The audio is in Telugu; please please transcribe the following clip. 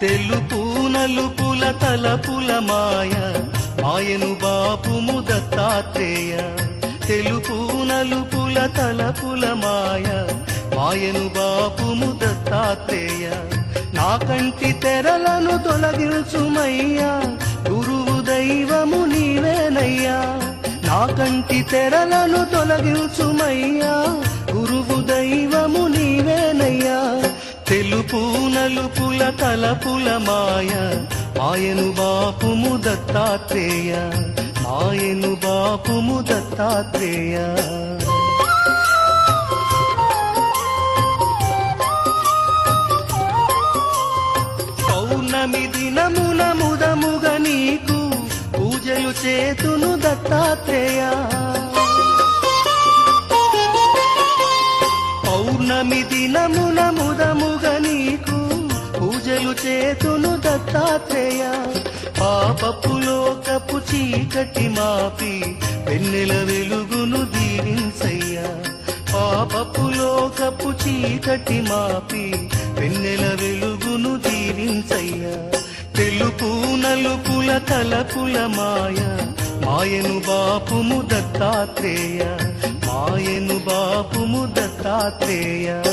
తెలుపు నలుపుల తలపుల మాయ. మాయను బాపుము దత్తాత్రేయ తెలుపు నలుపుల తలపుల మాయ. మాయను బాపుము దత్తాత్రేయ నా కంటి తెరలను తొలగించుమయ్యా. గురువు దైవము నీవేనయ్యా. నా కంటి తెరలను తొలగించుమయ్యా. గురువు దైవము నీవేనయ్యా. తెలుపు తలుపుల తలపుల మాయ. మాయను బాపుము దత్తాత్రేయ. మాయను బాపుము దత్తాత్రేయ. పౌర్ణమి దినమున ముదముగ నీకు పూజలు చేతును దత్తాత్రేయ. పౌర్ణమి దినమున ముదముగ నీకు పూజలు చేతును దత్తాత్రేయ పాపపు లోకపు చీకటి మాపి వెన్నెల వెలుగును దీవించయ్యా. పాపపు లోకపు చీకటి మాపి వెన్నెల వెలుగును దీవించయ్యా. తెలుపు నలుపుల తలపుల మాయ మాయను బాపుము దత్తాత్రేయ మాయను బాపుము దత్తాత్రేయ.